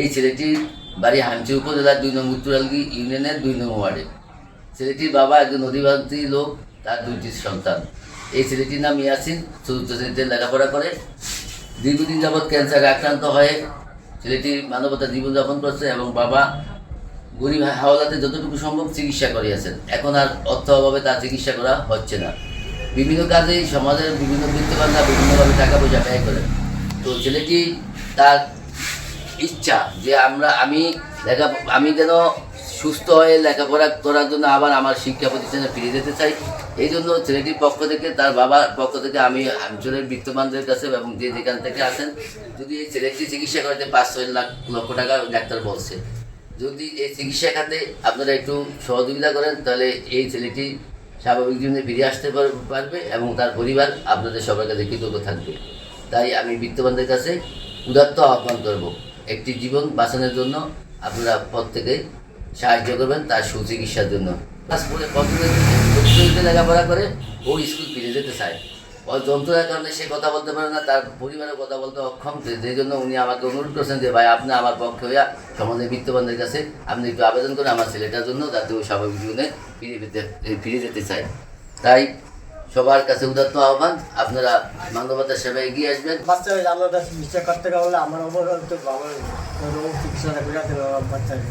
এই ছেলেটির বাড়ি হামচি উপজেলার দুই নম্বর উত্তরালগি ইউনিয়নের দুই নম্বর ওয়ার্ডে। ছেলেটির বাবা একজন অধিবাসী লোক, তার দুইটি সন্তান। এই ছেলেটির নাম ইয়াসিন, চতুর্থ শ্রেণীতে লেখাপড়া করে। দীর্ঘদিন যাবৎ ক্যান্সারে আক্রান্ত হয়ে ছেলেটি মানবতা জীবনযাপন করছে এবং বাবা গরিব হাওলাতে যতটুকু সম্ভব চিকিৎসা করিয়াছেন। এখন আর অর্থ অভাবে তার চিকিৎসা করা হচ্ছে না। বিভিন্ন কাজেই সমাজের বিভিন্ন বৃত্তবান্ধা বিভিন্নভাবে টাকা পয়সা ব্যয় করেন। তো ছেলেটি তার ইচ্ছা যে আমরা, আমি লেখা আমি যেন সুস্থ হয়ে লেখাপড়া করার জন্য আবার আমার শিক্ষা প্রতিষ্ঠানে ফিরে যেতে চাই। এই জন্য ছেলেটির পক্ষ থেকে, তার বাবার পক্ষ থেকে আমি অঞ্চলের বিত্তমানদের কাছে এবং যে যেখান থেকে আসেন যদি এই ছেলেটি চিকিৎসা করাতে পাঁচ ছয় লাখ, লক্ষ টাকা ডাক্তার বলছে। যদি এই চিকিৎসা খাতে আপনারা একটু সহযোগিতা করেন, তাহলে এই ছেলেটি স্বাভাবিক জীবনে ফিরে আসতে পার- পারবে এবং তার পরিবার আপনাদের সবার কাছে কৃতজ্ঞ থাকবে। তাই আমি বিত্তবানদের কাছে উদাত্ত আহ্বান করব। একটি জীবন বাঁচানোর জন্য আপনারা প্রত্যেকে সাহায্য করবেন তার সুচিকিৎসার জন্য। ক্লাস পরে পদ্ধতিতে লেখাপড়া করে ও স্কুল ফিরে যেতে চায়। ওর যন্ত্রণার কারণে সে কথা বলতে পারে না, তার পরিবারের কথা বলতে অক্ষম। যে জন্য উনি আমাকে অনুরোধ করছেন যে, ভাই, আপনি আমার পক্ষে হইয়া সমাজের বিত্তবানদের কাছে আপনি একটু আবেদন করেন আমার ছেলেটার জন্য যাতে ও স্বাভাবিক জীবনে ফিরে ফিরে যেতে চায়। তাই সবার কাছে উদাত্ত আহ্বান, আপনারা মানবতার সেবায় এগিয়ে আসবেন। বাচ্চা আমার কাছে করতে গেলে আমার অবরোধ বাবার চিকিৎসা করে বাচ্চাকে।